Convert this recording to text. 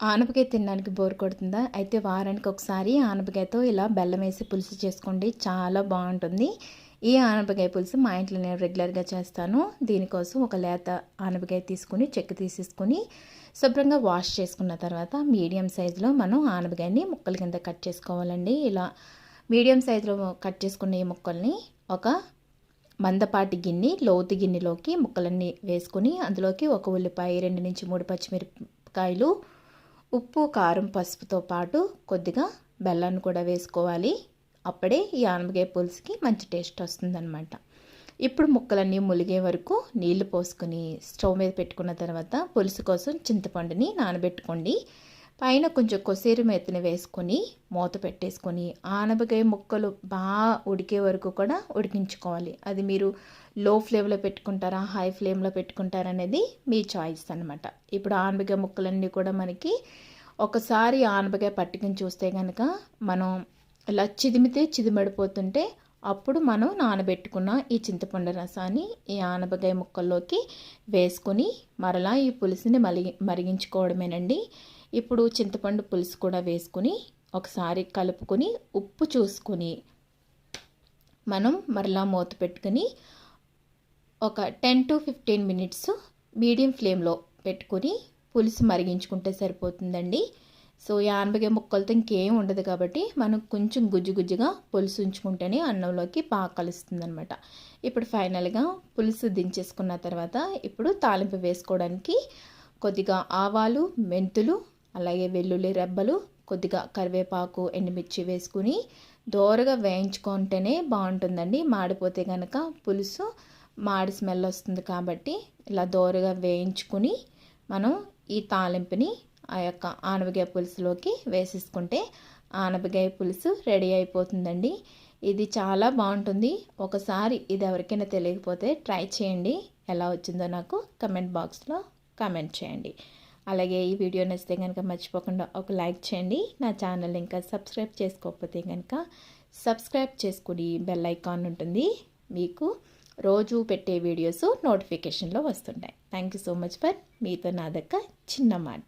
ఆనపకాయ తినడానికి బోర్ కొడుతుందా? అయితే వారానికి ఒకసారి ఆనపకాయతో ఇలా బెల్లం వేసి పులుసు చేసుకోండి. చాలా బాగుంటుంది. ఈ ఆనపకాయ పులుసు మా ఇంట్లో నేను రెగ్యులర్గా చేస్తాను. దీనికోసం ఒక లేత ఆనపకాయ తీసుకుని చెక్క తీసేసుకుని శుభ్రంగా వాష్ చేసుకున్న తర్వాత మీడియం సైజులో మనం ఆనపకాయని ముక్కల కింద కట్ చేసుకోవాలండి. ఇలా మీడియం సైజులో కట్ చేసుకున్న ఈ ముక్కల్ని ఒక మందపాటి గిన్నె లోతు గిన్నెలోకి ముక్కలన్నీ వేసుకుని అందులోకి ఒక ఉల్లిపాయ రెండు నుంచి మూడు పచ్చిమిరపకాయలు ఉప్పు కారం పసుపుతో పాటు కొద్దిగా బెల్లాన్ని కూడా వేసుకోవాలి. అప్పుడే ఈ ఆనపకాయ పులుసుకి మంచి టేస్ట్ వస్తుందన్నమాట. ఇప్పుడు ముక్కలన్నీ ములిగే వరకు నీళ్ళు పోసుకొని స్టవ్ మీద పెట్టుకున్న తర్వాత పులుసు కోసం చింతపండుని నానబెట్టుకోండి. పైన కొంచెం కొసేరు మెత్తని వేసుకొని మూత పెట్టేసుకొని ఆనపకాయ ముక్కలు బాగా ఉడికే వరకు కూడా ఉడికించుకోవాలి. అది మీరు లో ఫ్లేమ్లో పెట్టుకుంటారా హై ఫ్లేమ్లో పెట్టుకుంటారా అనేది మీ చాయిస్ అనమాట ఇప్పుడు ఆనపకాయ ముక్కలన్నీ కూడా మనకి ఒకసారి ఆనపకాయ పట్టుకుని చూస్తే కనుక మనం ఇలా చిదిమితే చిదిమడిపోతుంటే అప్పుడు మనం నానబెట్టుకున్న ఈ చింతపండు రసాన్ని ఈ ఆనపకాయ ముక్కల్లోకి వేసుకొని మరలా ఈ పులుసుని మరిగి మరిగించుకోవడమేనండి. ఇప్పుడు చింతపండు పులుసు కూడా వేసుకుని ఒకసారి కలుపుకొని ఉప్పు చూసుకొని మనం మరలా మూత పెట్టుకుని ఒక ten to fifteen minutes medium ఫ్లేమ్లో పెట్టుకొని పులుసు మరిగించుకుంటే సరిపోతుందండి. సో ఈ ఆనపకాయ ముక్కలతో ఇంకేం ఉండదు కాబట్టి మనం కొంచెం గుజ్జు గుజ్జుగా పులుసు ఉంచుకుంటేనే అన్నంలోకి బాగా కలుస్తుంది అనమాట ఇప్పుడు ఫైనల్గా పులుసు దించేసుకున్న తర్వాత ఇప్పుడు తాలింపు వేసుకోవడానికి కొద్దిగా ఆవాలు మెంతులు అలాగే వెల్లుల్లి రెబ్బలు కొద్దిగా కరివేపాకు ఎండుమిర్చి వేసుకుని దోరగా వేయించుకుంటేనే బాగుంటుందండి. మాడిపోతే కనుక పులుసు మాడి స్మెల్ వస్తుంది కాబట్టి ఇలా దోరగా వేయించుకుని మనం ఈ తాలింపుని ఆ యొక్క ఆనపకాయ పులుసులోకి వేసేసుకుంటే ఆనపకాయ పులుసు రెడీ అయిపోతుందండి. ఇది చాలా బాగుంటుంది. ఒకసారి ఇది ఎవరికైనా తెలియకపోతే ట్రై చేయండి. ఎలా వచ్చిందో నాకు కమెంట్ బాక్స్లో కమెంట్ చేయండి. అలాగే ఈ వీడియో నచ్చితే కనుక మర్చిపోకుండా ఒక లైక్ చేయండి. నా ఛానల్ ఇంకా సబ్స్క్రైబ్ చేసుకోకపోతే కనుక సబ్స్క్రైబ్ చేసుకుని బెల్ ఐకాన్ ఉంటుంది. మీకు రోజు పెట్టే వీడియోస్ నోటిఫికేషన్లో వస్తుంటాయి. Thank you so much for మీతో నా దక్క చిన్న మాట.